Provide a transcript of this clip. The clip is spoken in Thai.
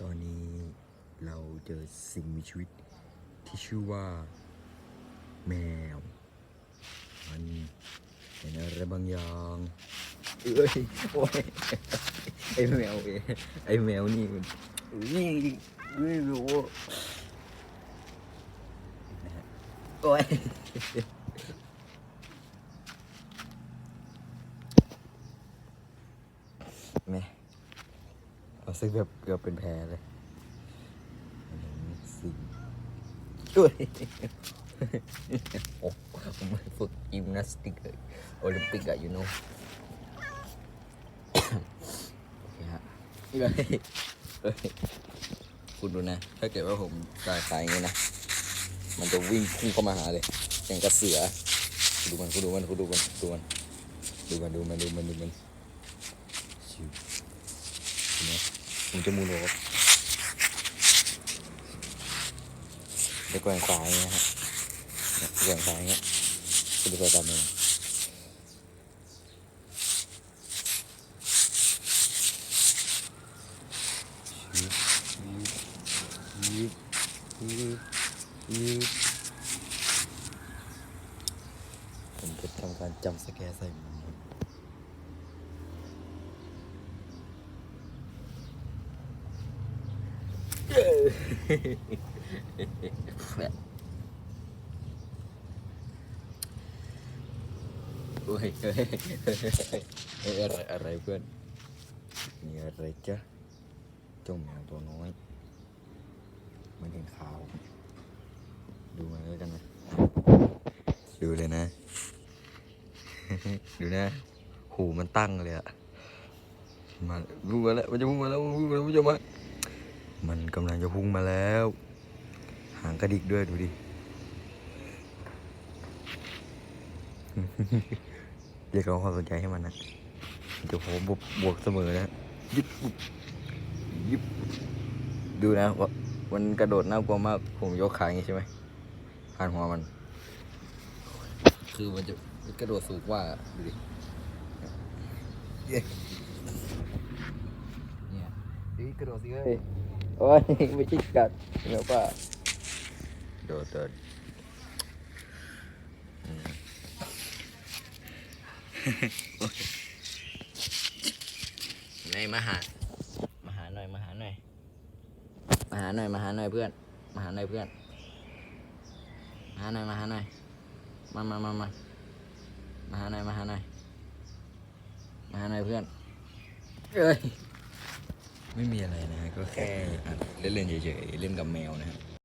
ตอนนี้เราเจอสิ่งมีชีวิตที่ชื่อว่าแมว มันเห็นอะไรบางอย่างเอ้ยโอ้ยไอแมวเอไอแมวนี่มันนี่ไม่รู้โอ้ยแม่ เอาซึ่งแบบเกือบเป็นแผลเลยสิ่งด้วยโอ้ผมฝึกยิมนาสติกเลยโอลิมปิกอะยูโน่โอเคฮะคุณดูนะ ถ้าเกิดว่าผมสายสายอย่างนี้นะ มันจะวิ่งพุ่งเข้ามาหาเลย อย่างกระเสือ ดูมันคุณดูมันคุณดูมันดูมันดูมันดูมันดูมันดูมันชิวนไหม ผมจะมูนโอกจะแกว่งสายนะฮะแกว่งสายเงี้ยคุณดูตัวตามมันยิบยิบยิบยิบผมจะทำการจำสแกร์ใส่มัน โอ้ยเฮ้ยอะไรอะไรเพื่อนนี่อะไรจ๊ะเจ้าแมวตัวน้อยมันเห็นขาว ดูมาแล้วกันนะ ดูเลยนะ ดูนะ หูมันตั้งเลยอะมาพุ่งมาแล้วมันจะพุ่งมาแล้วพุ่งมาแล้วมันจะมา มันกำลังจะพุ่งมาแล้ว หางกระดิกด้วยดูดิ เรียกร้องความสนใจให้มันนะมันจะโผล่บวกบวกเสมอนะยิบยิบดูนะว่ามันกระโดดน่ากลัวมาก ผมยกขาอย่างงี้ใช่ไหมผ่านหัวมัน คือมันจะกระโดดสูงกว่าดูดิเย้เนี่ยดิกระโดดสิเฮ้ย โอ้ยไม่ใช่กัดเดี๋ยวป่ะโดดโดดอืมไหนมาหา มาหาหน่อย มาหาหน่อย มาหาหน่อย มาหาหน่อยเพื่อน มาหาหน่อยเพื่อน มาหาหน่อย มาหาหน่อย มามามามามาหาหน่อย มาหาหน่อย มาหาหน่อยเพื่อนเอ้ย ไม่มีอะไรนะฮะก็แค่อะเล่นๆเฉยๆเล่นกับแมวนะฮะ